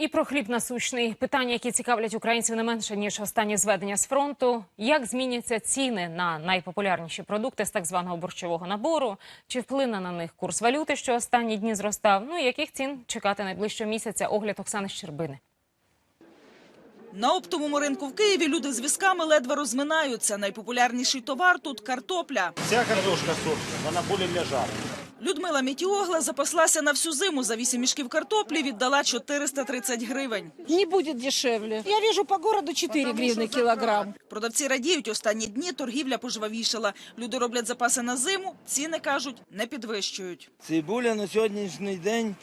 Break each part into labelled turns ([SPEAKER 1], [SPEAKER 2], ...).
[SPEAKER 1] І про хліб насущний питання, які цікавлять українців не менше ніж останні зведення з фронту. Як зміняться ціни на найпопулярніші продукти з так званого борщового набору? Чи вплине на них курс валюти, що останні дні зростав? Ну і яких цін чекати найближчого місяця? Огляд Оксани Щербини.
[SPEAKER 2] На оптовому ринку в Києві люди з візками ледве розминаються. Найпопулярніший товар тут картопля.
[SPEAKER 3] Вся картошка сочная, вона более для жару.
[SPEAKER 2] Людмила Мітіогла запаслася на всю зиму за 8 мішків картоплі, віддала 430 гривень.
[SPEAKER 4] Не будет дешевле. Я вижу по городу 4 гривны килограмм.
[SPEAKER 2] Продавці радіють, останні дні торгівля пожвавішала. Люди роблять запаси на зиму, ціни, кажуть, не підвищують.
[SPEAKER 5] Цибуля на сьогоднішній день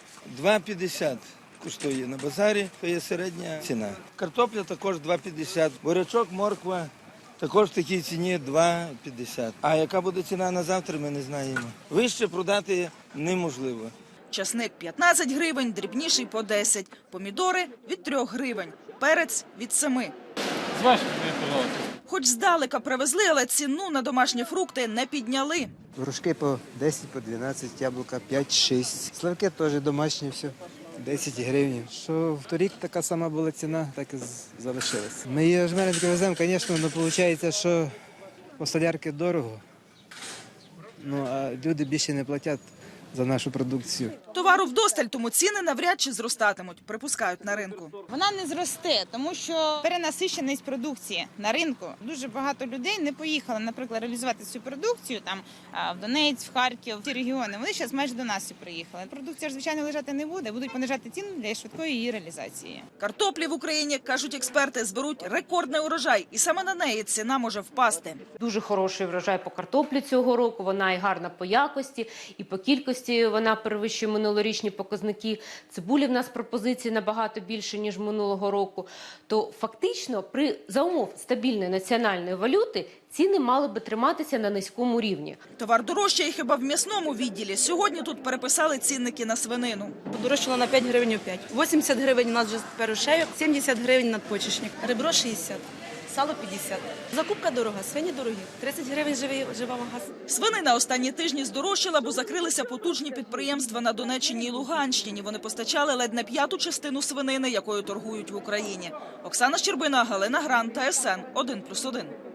[SPEAKER 5] 2,50 коштує на базарі, то є середня ціна. Картопля також 2,50, бурячок, морква також в такій ціні 2,50. А яка буде ціна на завтра, ми не знаємо. Вище продати неможливо.
[SPEAKER 2] Часник 15 гривень, дрібніший по 10. Помідори від 3 гривень, перець від 7. Хоч здалека привезли, але ціну на домашні фрукти не підняли.
[SPEAKER 6] Грушки по 10, по 12, яблука 5-6. Сливки теж домашні, все. 10 гривень. Що вторік така сама була ціна, так і залишилася. Ми її жмеренько веземо, звісно, але виходить, що по солярки дорого. Ну, а люди більше не платять за нашу продукцію.
[SPEAKER 2] Товару вдосталь, тому ціни навряд чи зростатимуть, припускають на ринку.
[SPEAKER 7] Вона не зросте, тому що перенасищеність продукції на ринку. Дуже багато людей не поїхали, наприклад, реалізувати цю продукцію там в Донець, в Харків, в ці регіони. Вони зараз майже до нас всі приїхали. Продукція ж звичайно лежати не буде, будуть понижати ціну для швидкої її реалізації.
[SPEAKER 2] Картоплі в Україні, кажуть експерти, зберуть рекордний урожай, і саме на неї ціна може впасти.
[SPEAKER 8] Дуже хороший врожай по картоплі цього року. Вона і гарна по якості, і по кількості вона перевищує минулорічні показники. Цибулі в нас пропозиції набагато більше ніж минулого року. То фактично, при за умов стабільної національної валюти ціни мали би триматися на низькому рівні.
[SPEAKER 2] Товар дорожчає хіба в м'ясному відділі. Сьогодні тут переписали цінники на свинину.
[SPEAKER 9] Подорожчало на 5 гривень у 5. 80 гривень у нас вже шейок, 70 гривень надпочечник, ребро 60, сало 50. Закупка дорога, свині дорогі, 30 гривень живий, жива вага.
[SPEAKER 2] Свинина останні тижні здорожчала, бо закрилися потужні підприємства на Донеччині і Луганщині. Вони постачали ледь не п'яту частину свинини, якою торгують в Україні. Оксана Щербина, Галина Гран та СН 1+,1.